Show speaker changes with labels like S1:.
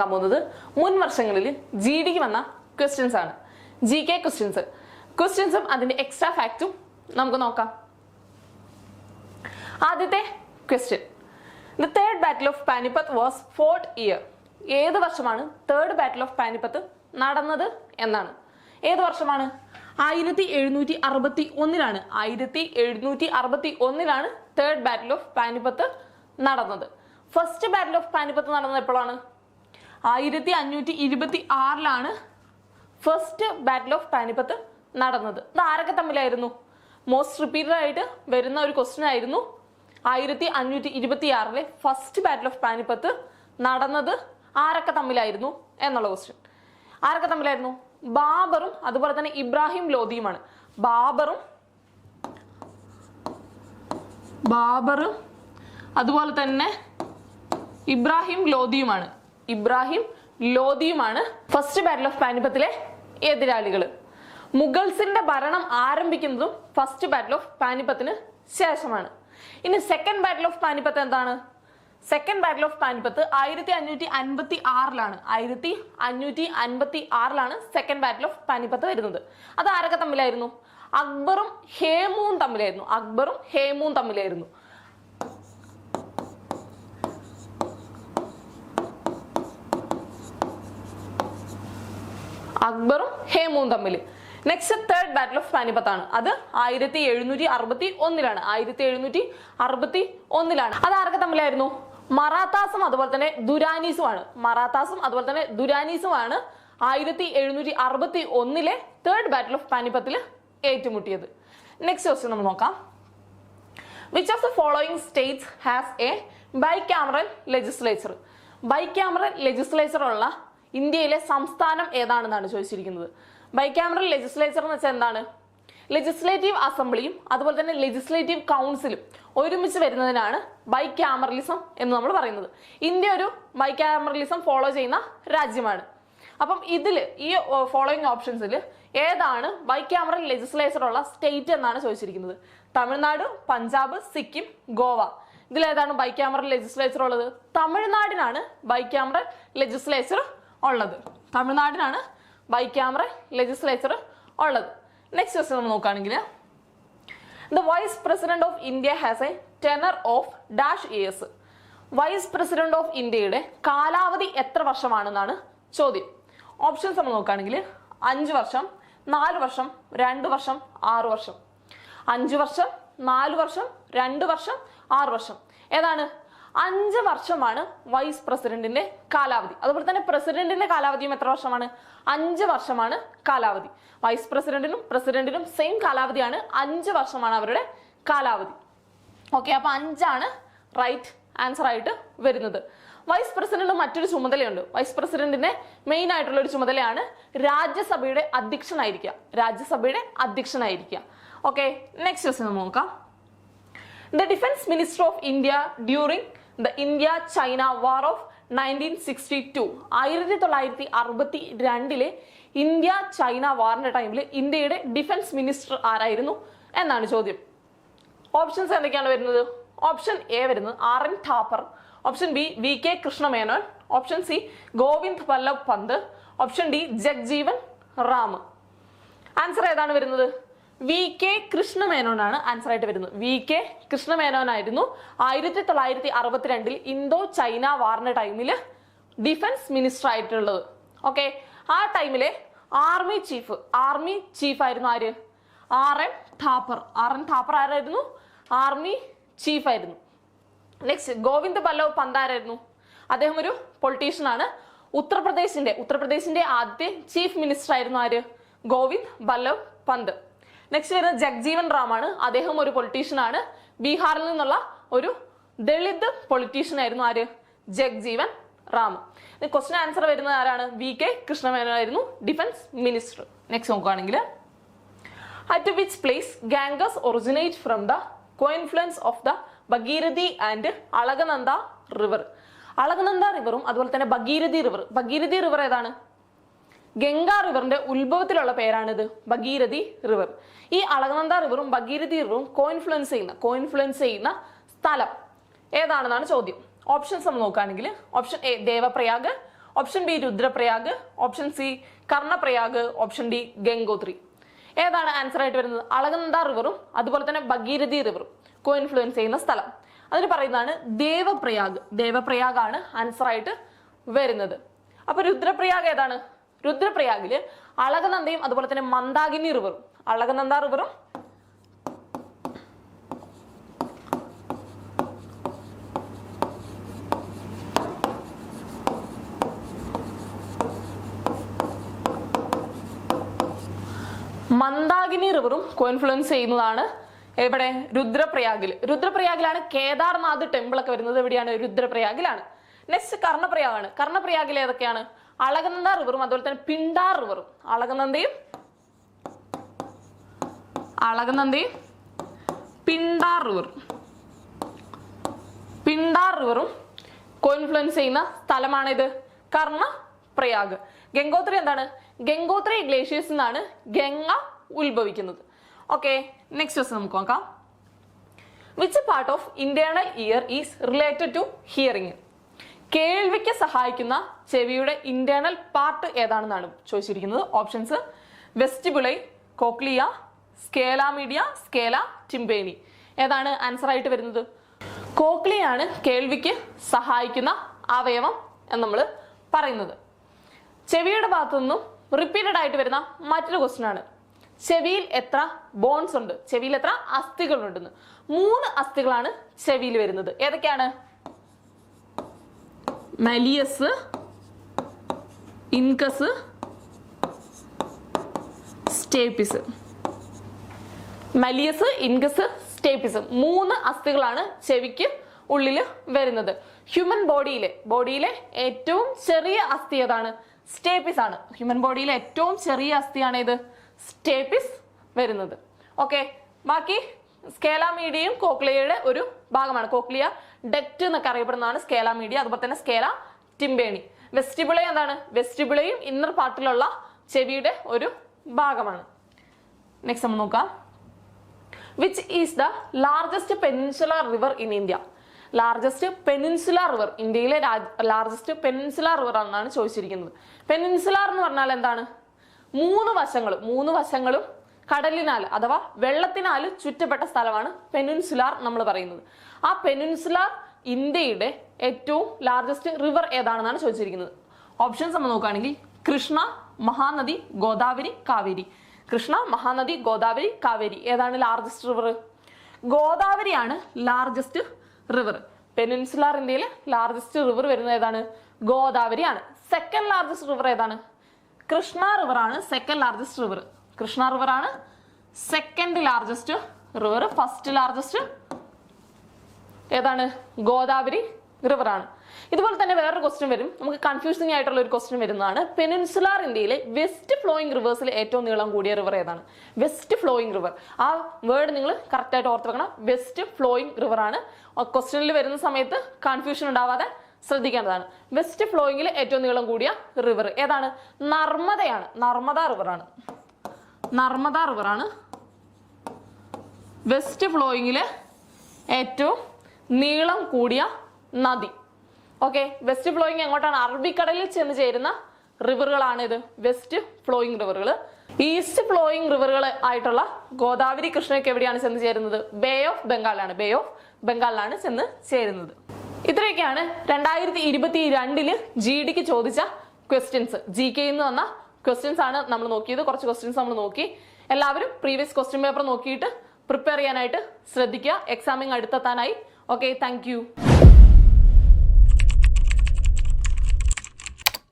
S1: നോക്കാൻ പോകുന്നത് മുൻ വർഷങ്ങളിൽ ജി ഡിക്ക് വന്ന ക്വസ്റ്റ്യൻസ് ആണ്. ജി കെ ക്വസ്റ്റ്യൻസ് ക്വസ്റ്റ്യൻസും അതിന്റെ എക്സ്ട്രാ ഫാക്റ്റും നമുക്ക് നോക്കാം. ആദ്യത്തെ question the third battle of Panipat was fought year ഏത് വർഷമാണ് തേർഡ് ബാറ്റിൽ ഓഫ് പാനിപ്പത്ത് നടന്നത് എന്നാണ്? ഏത് വർഷമാണ്? ആയിരത്തി എഴുന്നൂറ്റി അറുപത്തി ഒന്നിലാണ് ആയിരത്തി എഴുന്നൂറ്റി അറുപത്തി ഒന്നിലാണ് തേർഡ് ബാറ്റിൽ ഓഫ് പാനിപ്പത്ത് നടന്നത്. ഫസ്റ്റ് ബാറ്റിൽ ഓഫ് പാനിപ്പത്ത് നടന്നത് എപ്പോഴാണ്? ആയിരത്തി അഞ്ഞൂറ്റി ഇരുപത്തി ആറിലാണ് ഫസ്റ്റ് ബാറ്റിൽ ഓഫ് പാനിപ്പത്ത് നടന്നത്. ഇത് ആരൊക്കെ തമ്മിലായിരുന്നു? മോസ്റ്റ് റിപ്പീറ്റഡ് ആയിട്ട് വരുന്ന ഒരു ക്വസ്റ്റ്യൻ ആയിരുന്നു. ആയിരത്തി അഞ്ഞൂറ്റി ഇരുപത്തി ആറിലെ ഫസ്റ്റ് ബാറ്റിൽ ഓഫ് പാനിപ്പത്ത് നടന്നത് ആരൊക്കെ തമ്മിലായിരുന്നു എന്നുള്ള ക്വസ്റ്റ്യൻ ആരൊക്കെ തമ്മിലായിരുന്നു? ബാബറും അതുപോലെ തന്നെ ഇബ്രാഹിം ലോധിയുമാണ് ബാബറും ബാബറും അതുപോലെ തന്നെ ഇബ്രാഹിം ലോധിയുമാണ് ഇബ്രാഹിം ലോധിയുമാണ് ഫസ്റ്റ് ബാറ്റിൽ ഓഫ് പാനിപ്പത്തിലെ എതിരാളികൾ മുഗൾസിന്റെ ഭരണം ആരംഭിക്കുന്നതും ഫസ്റ്റ് ബാറ്റിൽ ഓഫ് പാനിപ്പത്തിന് ശേഷമാണ്. ഇനി സെക്കൻഡ് ബാറ്റിൽ ഓഫ് പാനിപ്പത്ത് എന്താണ്? സെക്കൻഡ് ബാറ്റിൽ ഓഫ് പാനിപ്പത്ത് ആയിരത്തി അഞ്ഞൂറ്റി അൻപത്തി ആറിലാണ് ആയിരത്തി അഞ്ഞൂറ്റി അൻപത്തി ആറിലാണ് സെക്കൻഡ് ബാറ്റിൽ ഓഫ് പാനിപ്പത്ത് വരുന്നത്. അത് ആരൊക്കെ തമ്മിലായിരുന്നു? അക്ബറും ഹേമുവും തമ്മിലായിരുന്നു. അക്ബറും ഹേമുവും തമ്മിലായിരുന്നു. അക്ബറും ഹേമുവും തമ്മിൽ next third battle of Panipat ആണ്. അത് ആയിരത്തി എഴുന്നൂറ്റി അറുപത്തി ഒന്നിലാണ് ആയിരത്തി എഴുന്നൂറ്റി അറുപത്തി ഒന്നിലാണ് അത് ആരൊക്കെ തമ്മിലായിരുന്നു? മറാത്താസും അതുപോലെ തന്നെ ദുരാനീസുമാണ്. മറാത്താസും അതുപോലെ തന്നെ ദുരാനീസുമാണ് ആയിരത്തി എഴുന്നൂറ്റി അറുപത്തി ഒന്നിലെ തേർഡ് ബാറ്റിൽ ഓഫ് പാനിപ്പത്തിൽ ഏറ്റുമുട്ടിയത്. നെക്സ്റ്റ് ക്വസ്റ്റ്യൻ നമ്മൾ നോക്കാം. Which of the following states has a bicameral legislature bicameral legislature ഉള്ള ഇന്ത്യയിലെ സംസ്ഥാനം ഏതാണെന്നാണ് ചോദിച്ചിരിക്കുന്നത്? ബൈക്യാമറൽ ലെജിസ്ലേച്ചർ എന്ന് വെച്ചാൽ എന്താണ്? ലെജിസ്ലേറ്റീവ് അസംബ്ലിയും അതുപോലെ തന്നെ ലെജിസ്ലേറ്റീവ് കൗൺസിലും ഒരുമിച്ച് വരുന്നതിനാണ് ബൈക്യാമറലിസം എന്ന് നമ്മൾ പറയുന്നത്. ഇന്ത്യ ഒരു ബൈക്യാമറലിസം ഫോളോ ചെയ്യുന്ന രാജ്യമാണ്. അപ്പം ഇതിൽ ഈ ഫോളോയിങ് ഓപ്ഷൻസിൽ ഏതാണ് ബൈക്യാമറൽ ലെജിസ്ലേച്ചർ ഉള്ള സ്റ്റേറ്റ് എന്നാണ് ചോദിച്ചിരിക്കുന്നത്? തമിഴ്നാട് പഞ്ചാബ് സിക്കിം ഗോവ. ഇതിലേതാണ് ബൈക്യാമറൽ ലെജിസ്ലേച്ചർ ഉള്ളത്? തമിഴ്നാടിനാണ് ബൈക്യാമറൽ ലെജിസ്ലേച്ചർ ഉള്ളത്. തമിഴ്നാടിനാണ് ബൈ ക്യാമറ ലെജിസ്ലേച്ചർ ഉള്ളത്. നെക്സ്റ്റ് ക്വസ്റ്റ് നമ്മൾ നോക്കുകയാണെങ്കിൽ the vice president of India has a tenure of dash years vice president of ഇന്ത്യയുടെ കാലാവധി എത്ര വർഷമാണെന്നാണ് ചോദ്യം. ഓപ്ഷൻസ് നമ്മൾ നോക്കുകയാണെങ്കിൽ അഞ്ച് വർഷം നാല് വർഷം രണ്ട് വർഷം ആറ് വർഷം. അഞ്ച് വർഷം നാല് വർഷം രണ്ട് വർഷം ആറ് വർഷം. ഏതാണ്? അഞ്ച് വർഷമാണ് വൈസ് പ്രസിഡന്റിന്റെ കാലാവധി. അതുപോലെ തന്നെ പ്രസിഡന്റിന്റെ കാലാവധിയും എത്ര വർഷമാണ്? അഞ്ച് വർഷമാണ് കാലാവധി. വൈസ് പ്രസിഡന്റിനും പ്രസിഡന്റിനും സെയിം കാലാവധിയാണ് അഞ്ച് വർഷമാണ് അവരുടെ കാലാവധി. ഓക്കെ അപ്പൊ അഞ്ചാണ് റൈറ്റ് ആൻസർ ആയിട്ട് വരുന്നത്. വൈസ് പ്രസിഡന്റ് മറ്റൊരു ചുമതലയുണ്ട്. വൈസ് പ്രസിഡന്റിന്റെ മെയിൻ ആയിട്ടുള്ള ഒരു ചുമതലയാണ് രാജ്യസഭയുടെ അധ്യക്ഷനായിരിക്കുക. രാജ്യസഭയുടെ അധ്യക്ഷനായിരിക്കുക. ഓക്കെ നെക്സ്റ്റ് ക്വസ്റ്റ്യൻ നോക്കാം. The defence minister of India during the India China war of nineteen sixty two. ആയിരത്തി തൊള്ളായിരത്തി അറുപത്തി രണ്ടിലെ ഇന്ത്യ ചൈന വാറിന്റെ ടൈമിൽ ഇന്ത്യയുടെ ഡിഫൻസ് മിനിസ്റ്റർ ആരായിരുന്നു എന്നാണ് ചോദ്യം. ഓപ്ഷൻസ് എന്തൊക്കെയാണ് വരുന്നത്? ഓപ്ഷൻ എ വരുന്നത് R N ഠാപ്പർ option B V K Krishna Menon. Option C Govind Vallabh Pant. Option D Jagjivan Ram. Answer ഏതാണ് വരുന്നത്? വി കെ കൃഷ്ണമേനോനാണ് ആൻസർ ആയിട്ട് വരുന്നത്. വി കെ കൃഷ്ണമേനോനായിരുന്നു ആയിരത്തി തൊള്ളായിരത്തി അറുപത്തിരണ്ടിൽ ഇന്തോ ചൈന വാറിന്റെ ടൈമിൽ ഡിഫൻസ് മിനിസ്റ്റർ ആയിട്ടുള്ളത്. ഓക്കെ ആ ടൈമിലെ ആർമി ചീഫ് ആർമി ചീഫ് ആയിരുന്നു ആര്? R N Thapar R N Thapar ആരായിരുന്നു? ആർമി ചീഫ് ആയിരുന്നു. നെക്സ്റ്റ് ഗോവിന്ദ് ബല്ലവ് പന്ത് ആരായിരുന്നു? അദ്ദേഹം ഒരു പൊളിറ്റീഷ്യൻ ആണ്. ഉത്തർപ്രദേശിന്റെ ഉത്തർപ്രദേശിന്റെ ആദ്യത്തെ ചീഫ് മിനിസ്റ്റർ ആയിരുന്നു ആര്? ഗോവിന്ദ് ബല്ലവ് പന്ത്. നെക്സ്റ്റ് വരുന്നത് ജഗ്ജീവൻ റാം ആണ് അദ്ദേഹം ഒരു പൊളിറ്റീഷ്യൻ ആണ്. ബീഹാറിൽ നിന്നുള്ള ഒരു ദളിത് പൊളിറ്റീഷ്യൻ ആയിരുന്നു ആര്? ജഗ്ജീവൻ റാം. ക്വസ്റ്റ്യൻ ആൻസർ വരുന്നത് ആരാണ്? വി കെ കൃഷ്ണമേനോൻ ആയിരുന്നു ഡിഫൻസ് മിനിസ്റ്റർ നെക്സ്റ്റ് നോക്കുകയാണെങ്കിൽ at which place Ganges originate from the confluence of the Bhagirathi and Alaknanda river Alaknanda റിവറും അതുപോലെ തന്നെ ഭഗീരഥി റിവർ ഭഗീരഥി റിവർ ഏതാണ്? ഗംഗാ റിവറിന്റെ ഉത്ഭവത്തിലുള്ള പേരാണിത് ഭഗീരഥി റിവർ. ഈ അളകനന്ദ റിവറും ഭഗീരഥി റിവറും കോയിൻഫ്ലുവൻസ് ചെയ്യുന്ന കോയിൻഫ്ലുവൻസ് ചെയ്യുന്ന സ്ഥലം ഏതാണെന്നാണ് ചോദ്യം. ഓപ്ഷൻസ് നമ്മൾ നോക്കുകയാണെങ്കിൽ option A Devprayag option B Rudraprayag option C Karnaprayag option D Gangotri. ഏതാണ് ആൻസർ ആയിട്ട് വരുന്നത്? അളകനന്ദ റിവറും അതുപോലെ തന്നെ ഭഗീരഥി റിവറും കോ ഇൻഫ്ലുവൻസ് ചെയ്യുന്ന സ്ഥലം. അതിന് പറയുന്നതാണ് ദേവപ്രയാഗ്. ദേവപ്രയാഗാണ് ആൻസർ ആയിട്ട് വരുന്നത്. അപ്പൊ രുദ്രപ്രയാഗ് ഏതാണ്? രുദ്രപ്രയാഗിൽ അളകനന്ദയും അതുപോലെ തന്നെ മന്ദാകിനി റിവറും അളകനന്ദ റിവറും മന്ദാകിനി റിവറും കോയിൻഫ്ലുവൻസ് ചെയ്യുന്നതാണ് എവിടെ? രുദ്രപ്രയാഗിൽ രുദ്രപ്രയാഗിലാണ് കേദാർനാഥ് ടെമ്പിൾ ഒക്കെ വരുന്നത്. എവിടെയാണ്? രുദ്രപ്രയാഗിലാണ്. നെക്സ്റ്റ് കർണപ്രയാഗാണ്. കർണപ്രയാഗിൽ ഏതൊക്കെയാണ്? അളകനന്ദ റിവറും അതുപോലെ തന്നെ പിണ്ടാർ റിവറും അളകനന്ദയും അളകനന്ദയും പിണ്ടാർ റിവറും പിണ്ടാർ റിവറും കോയിൻഫ്ലുവൻസ് ചെയ്യുന്ന സ്ഥലമാണിത്. കർണ പ്രയാഗ്. ഗംഗോത്രി എന്താണ്? ഗംഗോത്രി ഗ്ലേഷ്യേഴ്സ് നിന്നാണ് ഗംഗ ഉത്ഭവിക്കുന്നത്. ഓക്കെ നെക്സ്റ്റ് ക്വസ്റ്റ് നമുക്ക് നോക്കാം. Which part of internal ear is related to hearing കേൾവിക്ക് സഹായിക്കുന്ന ചെവിയുടെ ഇന്റേണൽ പാർട്ട് ഏതാണെന്നാണ് ചോദിച്ചിരിക്കുന്നത്. Options vestibule cochlea scala media scala tympani ഏതാണ് ആൻസർ ആയിട്ട് വരുന്നത്? കോക്ലിയാണ് കേൾവിക്ക് സഹായിക്കുന്ന അവയവം എന്ന് നമ്മൾ പറയുന്നത്. ചെവിയുടെ ഭാഗത്തു നിന്നും റിപ്പീറ്റഡ് ആയിട്ട് വരുന്ന മറ്റൊരു ക്വസ്റ്റ്യൻ ആണ്. ചെവിയിൽ എത്ര ബോൺസ് ഉണ്ട്? ചെവിയിൽ എത്ര അസ്ഥികളുണ്ടെന്ന്. മൂന്ന് അസ്ഥികളാണ് ചെവിയിൽ വരുന്നത്. ഏതൊക്കെയാണ്? Malleus incus stapes. Malleus incus stapes. മൂന്ന് അസ്ഥികളാണ് ചെവിക്ക് ഉള്ളിൽ വരുന്നത്. ഹ്യൂമൻ ബോഡിയിലെ ബോഡിയിലെ ഏറ്റവും ചെറിയ അസ്ഥി ഏതാണ്? സ്റ്റേപ്പിസ് ആണ്. ഹ്യൂമൻ ബോഡിയിലെ ഏറ്റവും ചെറിയ അസ്ഥിയാണ് ഇത് സ്റ്റേപ്പിസ് വരുന്നത്. ഓക്കെ ബാക്കി സ്കേലാമീഡിയയും കോക്ലിയയുടെ ഒരു ഭാഗമാണ്. കോക്ലിയ ഡെക്റ്റ് എന്നൊക്കെ അറിയപ്പെടുന്നതാണ് സ്കേല മീഡിയ അതുപോലെ തന്നെ സ്കേല ടിംബേണി വെസ്റ്റിബിളെ എന്താണ്? വെസ്റ്റിബിളയും ഇന്നർ പാർട്ടിലുള്ള ചെവിയുടെ ഒരു ഭാഗമാണ്. നെക്സ്റ്റ് നമ്മൾ നോക്കാം. Which is the largest peninsular river in India largest peninsular river ഇന്ത്യയിലെ ലാർജസ്റ്റ് പെനിൻസുലാർ റിവർ എന്നാണ് ചോദിച്ചിരിക്കുന്നത്. പെനിൻസുലാർ എന്ന് പറഞ്ഞാൽ എന്താണ്? മൂന്ന് വശങ്ങളും മൂന്ന് വശങ്ങളും കടലിനാൽ അഥവാ വെള്ളത്തിനാൽ ചുറ്റപ്പെട്ട സ്ഥലമാണ് പെനുൻസുലാർ നമ്മൾ പറയുന്നത്. ആ പെനുൻസുലാർ ഇന്ത്യയുടെ ഏറ്റവും ലാർജസ്റ്റ് റിവർ ഏതാണെന്നാണ് ചോദിച്ചിരിക്കുന്നത്. ഓപ്ഷൻസ് നമ്മൾ നോക്കുകയാണെങ്കിൽ കൃഷ്ണ മഹാനദി ഗോദാവരി കാവേരി. കൃഷ്ണ മഹാനദി ഗോദാവരി കാവേരി ഏതാണ് ലാർജസ്റ്റ് റിവർ ഗോദാവരിയാണ് ലാർജസ്റ്റ് റിവർ പെനിൻസുലാർ ഇന്ത്യയിലെ ലാർജസ്റ്റ് റിവർ വരുന്നത് ഏതാണ്? ഗോദാവരിയാണ്. സെക്കൻഡ് ലാർജസ്റ്റ് റിവർ ഏതാണ്? കൃഷ്ണ റിവർ ആണ് second largest river Krishna river ആണ് second largest river first largest ഏതാണ്? ഗോദാവരി റിവർ ആണ് ഇതുപോലെ തന്നെ വേറൊരു ക്വസ്റ്റ്യൻ വരും. നമുക്ക് കൺഫ്യൂസിംഗ് ആയിട്ടുള്ള ഒരു ക്വസ്റ്റ്യൻ വരുന്നതാണ്. പെനിൻസുലാർ ഇന്ത്യയിലെ വെസ്റ്റ് ഫ്ലോയിങ് റിവേഴ്സിൽ ഏറ്റവും നീളം കൂടിയ റിവർ ഏതാണ്? വെസ്റ്റ് ഫ്ലോയിങ് റിവർ ആ വേർഡ് നിങ്ങൾ കറക്റ്റായിട്ട് ഓർത്ത് വെക്കണം. വെസ്റ്റ് ഫ്ലോയിങ് റിവർ ആണ്. ക്വസ്റ്റ്യനിൽ വരുന്ന സമയത്ത് കൺഫ്യൂഷൻ ഉണ്ടാവാതെ ശ്രദ്ധിക്കേണ്ടതാണ്. വെസ്റ്റ് ഫ്ലോയിങ്ങിൽ ഏറ്റവും നീളം കൂടിയ റിവർ ഏതാണ്? നർമ്മദയാണ്. നർമ്മദ റിവർ ആണ്. നർമ്മദ റിവറാണ് വെസ്റ്റ് ഫ്ലോയിങ്ങിൽ ഏറ്റവും നീളം കൂടിയ നദി. ഓക്കെ വെസ്റ്റ് ഫ്ലോയിങ് എങ്ങോട്ടാണ്? അറബിക്കടലിൽ ചെന്ന് ചേരുന്ന റിവറുകളാണ് ഇത് വെസ്റ്റ് ഫ്ലോയിങ് റിവറുകൾ ഈസ്റ്റ് ഫ്ലോയിങ് റിവറുകൾ ആയിട്ടുള്ള ഗോദാവരി കൃഷ്ണയ്ക്ക് എവിടെയാണ് ചെന്ന് ചേരുന്നത്? ബേ ഓഫ് ബംഗാളിലാണ് ബേ ഓഫ് ബംഗാളിലാണ് ചെന്ന് ചേരുന്നത്. ഇത്രയൊക്കെയാണ് രണ്ടായിരത്തി ഇരുപത്തി രണ്ടിൽ ജി ഡിക്ക് ചോദിച്ച ക്വസ്റ്റ്യൻസ് ജി കെയിൽ നിന്ന് വന്ന ക്വസ്റ്റ്യൻസ് ആണ് നമ്മൾ നോക്കിയത്. കുറച്ച് ക്വസ്റ്റ്യൻസ് നമ്മൾ നോക്കി. എല്ലാവരും പ്രീവിയസ് ക്വസ്റ്റ്യൻ പേപ്പർ നോക്കിയിട്ട് പ്രിപ്പയർ ചെയ്യാനായിട്ട് ശ്രദ്ധിക്കുക. എക്സാമിങ് അടുത്തെത്താനായി. Okay thank